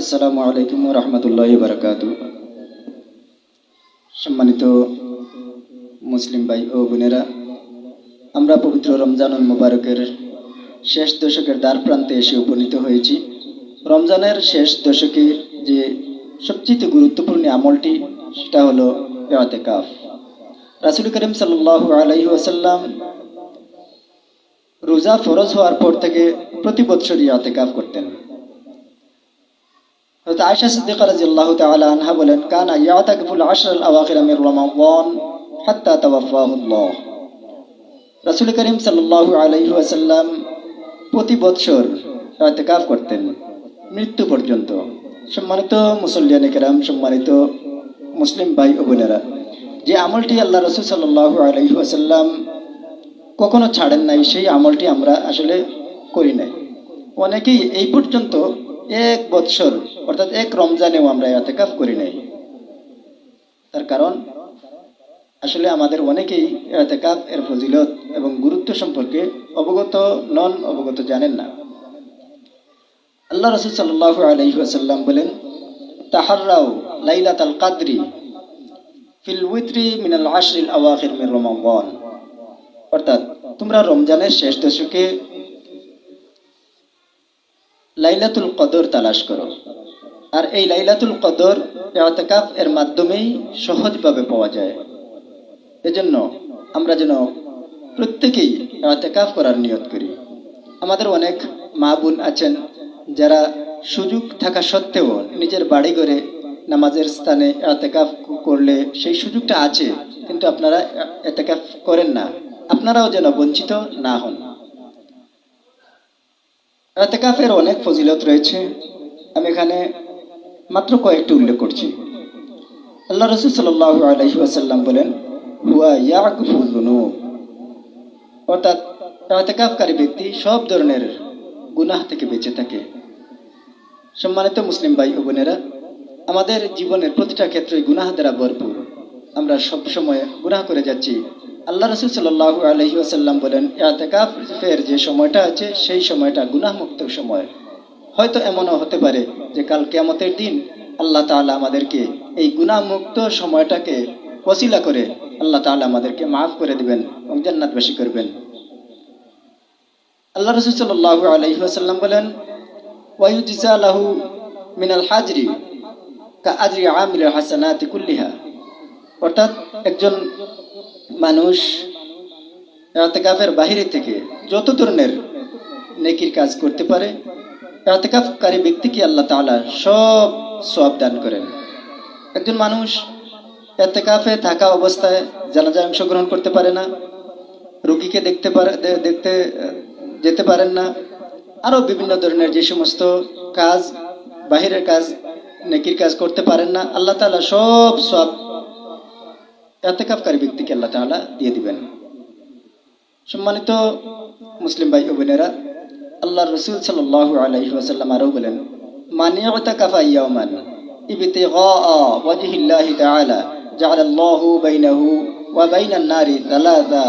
আসসালামু আলাইকুম রহমতুল্লাহ বারকাত সম্মানিত মুসলিম ভাই ও বোনেরা, আমরা পবিত্র রমজানুল মুবারকের শেষ দশকের দ্বার প্রান্তে এসে উপনীত হয়েছি। রমজানের শেষ দশকে যে সবচেয়ে গুরুত্বপূর্ণ আমলটি, সেটা হলো কাফ রাসুল করিম সাল্লাহ আলাইহি আসাল্লাম রোজা ফরজ হওয়ার পর থেকে প্রতি বছর কাফ করতেন। আয়েশা সিদ্দিকা রাদিয়াল্লাহু তাআলা আনহা বলেন, কানা ইয়াতাকিফুল আশর আল আওয়াখির মিন রমাদান হাত্তা তাওয়াফাহুল্লাহ। রাসূল করিম সাল্লাল্লাহু আলাইহি ওয়াসাল্লাম প্রতি বছর ইতিকাফ করতেন, মৃত্যু পর্যন্ত। সম্মানিত মুসল্লিয়ানে কেরাম, সম্মানিত মুসলিম ভাই ও বোনেরা, যে আমলটি আল্লাহ রসুল সাল্লাল্লাহু আলাইহি ওয়াসাল্লাম কখনো ছাড়েন নাই, সেই আমলটি আমরা আসলে করি নাই। অনেকেই এই পর্যন্ত এক বৎসর অর্থাৎ এক রমজানেও আমরা এতেকাফ করি নাই। তার কারণ, আসলে আমাদের অনেকেই এতেকাফ, এর ফজিলত এবং গুরুত্ব সম্পর্কে অবগত, নন অবগত জানেন না। আল্লাহ রসুল সাল্লাহ আলহিহাসাল্লাম বলেন তাহাররাও লাইলাত আল কাদরি ফিল উইত্রি মিনাল আশরিল আওয়াখির মির রমাদান। অর্থাৎ, তোমরা রমজানের শেষ দশকে লাইলাতুল কদর তালাশ করো। আর এই লাইলাতুল কদর এতেকাফ এর মাধ্যমেই সহজভাবে পাওয়া যায়। এজন্য আমরা যেন প্রত্যেকেই এতেকাফ করার নিয়ত করি। আমাদের অনেক মা বোন আছেন যারা সুযোগ থাকা সত্ত্বেও নিজের বাড়ি ঘরে নামাজের স্থানে এতেকাফ করলে সেই সুযোগটা আছে, কিন্তু আপনারা এতেকাফ করেন না। আপনারাও যেন বঞ্চিত না হন। এতেকাফের অনেক ফজিলত রয়েছে। আমি এখানে মাত্র কয়েকটি উল্লেখ করছি। আল্লাহ রসুল সাল্লাহ আলহি আসাল্লাম বলেন, হুয়া অর্থাৎ এতেকাফকারী ব্যক্তি সব ধরনের গুনাহ থেকে বেঁচে থাকে। সম্মানিত মুসলিম ভাই ও বোনেরা, আমাদের জীবনের প্রতিটা ক্ষেত্রে গুনাহ দ্বারা ভরপুর। আমরা সব সময় গুনাহ করে যাচ্ছি। আল্লাহ রসুল সাল্লাহ আলহি আসাল্লাম বলেন এতেকাফের যে সময়টা আছে, সেই সময়টা গুনাহমুক্ত সময়। হয়তো এমনও হতে পারে যে কাল কেমতের দিন আল্লাহ তাআলা আমাদেরকে এই গুণামুক্ত সময়টাকে ওসিলা করে আল্লাহ তাআলা আমাদেরকে মাফ করে দিবেন এবং জান্নাতবাসী করবেন। আল্লাহ রসুল সাল্লাহ আলহি আসাল্লাম বলেন ওয়াইজিসা মিনাল হাজরি কা আজরি আমিল হাসানাতি অর্থাৎ একজন মানুষ এতেকাফের বাহিরে থেকে যত ধরনের নেকির কাজ করতে পারে এতেকাফকারী ব্যক্তিকে আল্লাহ তাআলা সব সব দান করেন। একজন মানুষ এতেকাফে থাকা অবস্থায় জানাজায় অংশগ্রহণ করতে পারে না, রুগীকে দেখতে পারে দেখতে, যেতে পারেন না, আরও বিভিন্ন ধরনের যে সমস্ত কাজ, বাহিরের কাজ, নেকির কাজ করতে পারেন না, আল্লাহ তাআলা সব সব এতেকাফকারী ব্যক্তিকে আল্লাহ তাআলা দিয়ে দিবেন। সম্মানিত মুসলিম ভাই বোনেরা আল্লাহ রসুল সাল্লাহ আলাইহি ওয়াসাল্লাম আরও বলেন মানিয়তা কাফা ইয়ামান ইবতিগাআ ওয়াজহিল্লাহি তাআলা জাআলা আল্লাহু বাইনাহু ওয়া বাইনান নারি সালাসা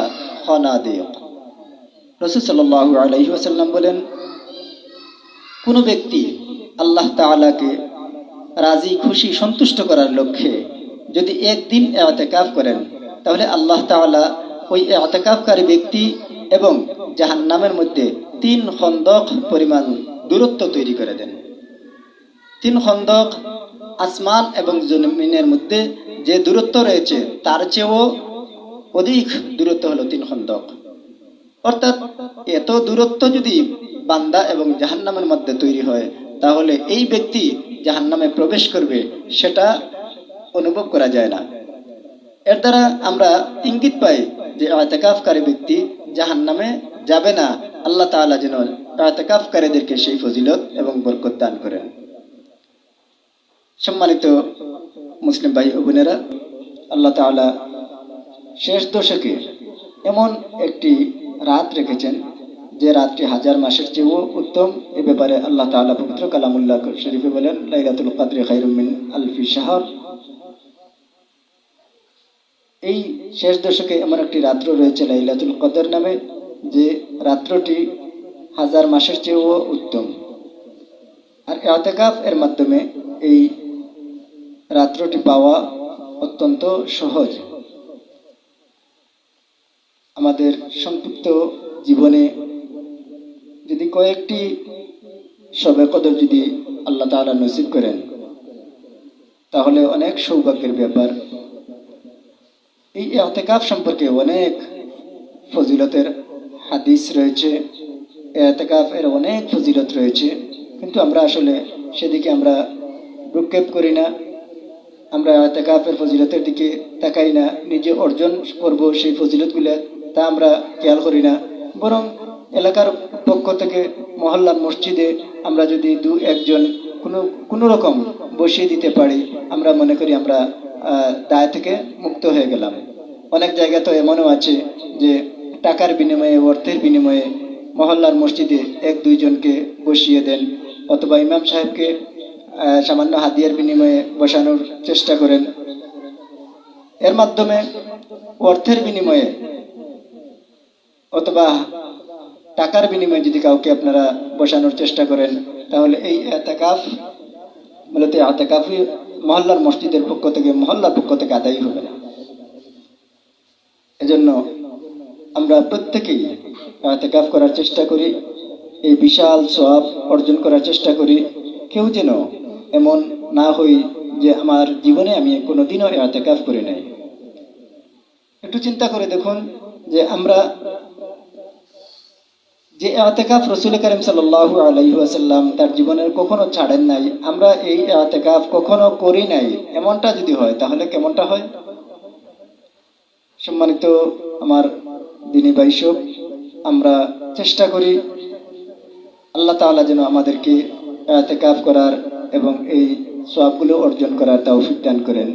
খানাদিক। রসুল সাল্লাল্লাহু আলাইহি ওয়াসাল্লাম বলেন, কোন ব্যক্তি আল্লাহ তাআলাকে রাজি, খুশি, সন্তুষ্ট করার লক্ষ্যে যদি একদিন এতেকাফ করেন, তাহলে আল্লাহ তাআলা ওই এতেকাফকারী ব্যক্তি এবং জাহান্নামের মধ্যে তিন খন্দক পরিমাণ দূরত্ব তৈরি করে দেন। তিন খন্দক আসমান এবং জমিনের মধ্যে যে দূরত্ব রয়েছে, তার চেয়েও অধিক দূরত্ব হলো তিন খন্দক। অর্থাৎ এত দূরত্ব যদি বান্দা এবং জাহান্নামের মধ্যে তৈরি হয়, তাহলে এই ব্যক্তি জাহান্নামে প্রবেশ করবে, সেটা অনুভব করা যায় না। এর দ্বারা আমরা ইঙ্গিত পাই যে আয়তাকাফকারী ব্যক্তি জাহান নামে যাবে না আল্লাহ তাআলা যেন আয়তাকাফকারীদেরকে সেই ফজিলত এবং বরকত দান করেন। সম্মানিত মুসলিম ভাই ও বোনেরা, আল্লাহ তাআলা শেষ দশকে এমন একটি রাত রেখেছেন, যে রাতটি হাজার মাসের চেয়েও উত্তম। এ ব্যাপারে আল্লাহ তাআলা পবিত্র কালামুল্লাহ শরীফে বলেন, লাইলাতুল কাদরি খায়রুমিন আলফি শাহর। এই শেষ দশকে এমন একটি রাত্র রয়েছে লাইলাতুল কদর নামে, যে রাত্রটি হাজার মাসের চেয়েও উত্তম। আর এতেকাফ এর মাধ্যমে এই রাত্রটি পাওয়া অত্যন্ত সহজ। আমাদের সংক্ষিপ্ত জীবনে যদি কয়েকটি সবে কদর যদি আল্লাহ তাআলা নসিব করেন, তাহলে অনেক সৌভাগ্যের ব্যাপার। এই এতেকাফ সম্পর্কে অনেক ফজিলতের হাদিস রয়েছে এতেকাফ এর অনেক ফজিলত রয়েছে, কিন্তু আমরা আসলে সেদিকে আমরা ভ্রুক্ষেপ করি না, আমরা এতেকাফের ফজিলতের দিকে তাকাই না, নিজে অর্জন করব সেই ফজিলতগুলো, তা আমরা খেয়াল করি না, বরং এলাকার পক্ষ থেকে মহল্লার মসজিদে আমরা যদি দু একজন কোনো কোনো রকম বসিয়ে দিতে পারি, আমরা মনে করি আমরা দায় থেকে মুক্ত হয়ে গেলাম। অনেক জায়গা তো এমনও আছে যে টাকার বিনিময়ে, অর্থের বিনিময়ে মহল্লার মসজিদে এক দুইজনকে বসিয়ে দেন অথবা ইমাম সাহেবকে সামান্য হাতিয়ার বিনিময়ে বসানোর চেষ্টা করেন। এর মাধ্যমে অর্থের বিনিময়ে অথবা টাকার বিনিময়ে যদি কাউকে আপনারা বসানোর চেষ্টা করেন, তাহলে এই এতেকাফ, মূলত এতেকাফই মহল্লার মসজিদের পক্ষ থেকে, মহল্লার পক্ষ থেকে আদায় হবে। না এজন্য আমরা প্রত্যেকেই এতেকাফ করার চেষ্টা করি, এই বিশাল সব অর্জন করার চেষ্টা করি। কেউ যেন এমন না হই যে আমার জীবনে আমি কোনোদিনও এতেকাফ করে নাই। একটু চিন্তা করে দেখুন যে আমরা যে এতেকাফ রসুল করিম সাল্লাহ আলাইসাল্লাম তার জীবনের কখনো ছাড়েন নাই, আমরা এই এতেকাফ কখনো করি নাই। এমনটা যদি হয়, তাহলে কেমনটা হয়? সম্মানিত আমার দিনী বাইশ আমরা চেষ্টা করি আল্লাহ তালা যেন আমাদেরকে এতেকাফ করার এবং এই সবগুলো অর্জন করার তৌফিক দান করেন।